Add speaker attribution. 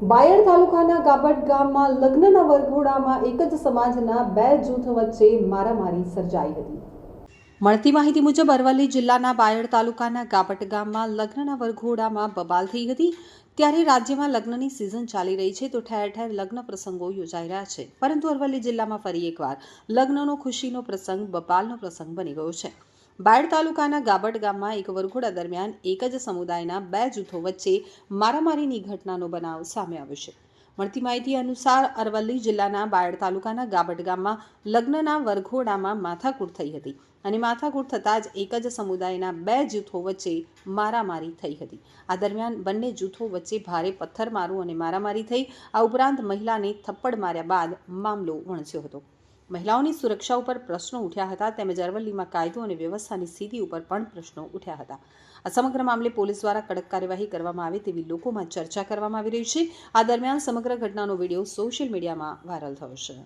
Speaker 1: બાયડ તાલુકાના ગાબટ ગામમાં લગ્નના વરઘોડામાં એક જ સમાજના બે જૂથ વચ્ચે મારામારી સર્જાઈ હતી. મળતી માહિતી મુજબ અરવલ્લી જિલ્લાના બાયડ તાલુકાના ગાબટ ગામમાં લગ્નના વરઘોડામાં બબાલ થઈ હતી. ત્યારે રાજ્યમાં લગ્નની સિઝન ચાલી રહી છે તો ઠેર ઠેર લગ્ન પ્રસંગો યોજાઈ રહ્યા છે. પરંતુ અરવલ્લી જિલ્લામાં ફરી એકવાર લગ્નનો ખુશીનો પ્રસંગ, બબાલનો પ્રસંગ બની ગયો છે. બાયડ તાલુકાના ગાબટ ગામમાં એક વરઘોડા દરમિયાન એક જ સમુદાયના બે જૂથો વચ્ચે મારામારીની ઘટનાનો બનાવ સામે આવ્યો છે. મળતી માહિતી અનુસાર અરવલ્લી જિલ્લાના બાયડ તાલુકાના ગાબટ ગામમાં લગ્નના વરઘોડામાં માથાકૂટ થઈ હતી અને માથાકૂટ થતાં જ એક જ સમુદાયના બે જૂથો વચ્ચે મારામારી થઈ હતી. આ દરમિયાન બંને જૂથો વચ્ચે ભારે પથ્થરમારો અને મારામારી થઈ આ ઉપરાંત મહિલાને થપ્પડ માર્યા બાદ મામલો વણસ્યો હતો. મહિલાઓની સુરક્ષા ઉપર પ્રશ્નો ઉઠ્યા હતા તેમજ અરવલ્લીમાં કાયદો અને વ્યવસ્થાની સ્થિતિ ઉપર પણ પ્રશ્નો ઉઠ્યા હતા. આ સમગ્ર મામલે પોલીસ દ્વારા કડક કાર્યવાહી કરવામાં આવે તેવી લોકોમાં ચર્ચા કરવામાં આવી રહી છે. આ દરમિયાન સમગ્ર ઘટનાનો વીડિયો સોશિયલ મીડિયામાં વાયરલ થયો છે.